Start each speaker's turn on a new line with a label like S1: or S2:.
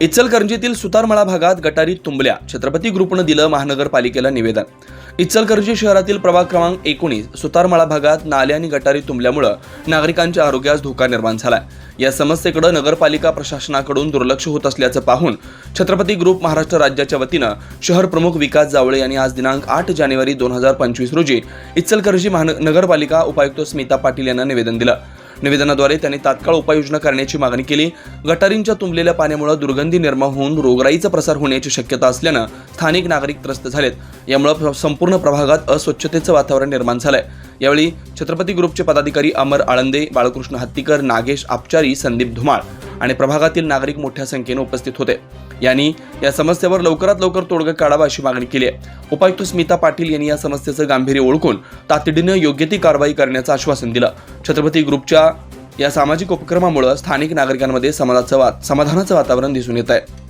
S1: इचलकरंजीतील सुतारमळा भागात गटारी तुंबल्या. छत्रपती ग्रुपनं दिलं महानगरपालिकेला निवेदन. इचलकरंजी शहरातील प्रभाग क्रमांक एकोणीस सुतारमळा भागात नाले आणि गटारी तुंबल्यामुळं नागरिकांच्या आरोग्यास धोका निर्माण झालाय. या समस्येकडे नगरपालिका प्रशासनाकडून दुर्लक्ष होत असल्याचं पाहून छत्रपती ग्रुप महाराष्ट्र राज्याच्या वतीनं शहर प्रमुख विकास जावळे यांनी आज दिनांक आठ जानेवारी दोन हजार पंचवीस रोजी इचलकरंजी महान नगरपालिका उपायुक्त स्मिता पाटील यांना निवेदन दिलं. निवेदनाद्वारे त्यांनी तात्काळ उपाययोजना करण्याची मागणी केली. गटारींच्या तुंबलेल्या पाण्यामुळे दुर्गंधी निर्माण होऊन रोगराईचा प्रसार होण्याची शक्यता असल्यानं स्थानिक नागरिक त्रस्त झालेत. यामुळे संपूर्ण प्रभागात अस्वच्छतेचं वातावरण निर्माण झालंय. यावेळी छत्रपती ग्रुपचे पदाधिकारी अमर आळंदे बाळकृष्ण हत्तीकर नागेश आपचारी संदीप धुमाळ आणि प्रभागातील नागरिक मोठ्या संख्येने उपस्थित होते. यांनी या समस्येवर लवकरात लवकर तोडगा काढावा अशी मागणी केली आहे. उपायुक्त स्मिता पाटील यांनी या समस्येचं गांभीर्य ओळखून तातडीनं योग्य ती कारवाई करण्याचं आश्वासन दिलं. छत्रपती ग्रुपच्या या सामाजिक उपक्रमामुळे स्थानिक नागरिकांमध्ये समाजाचं वा समाधानाचं वातावरण दिसून येत आहे.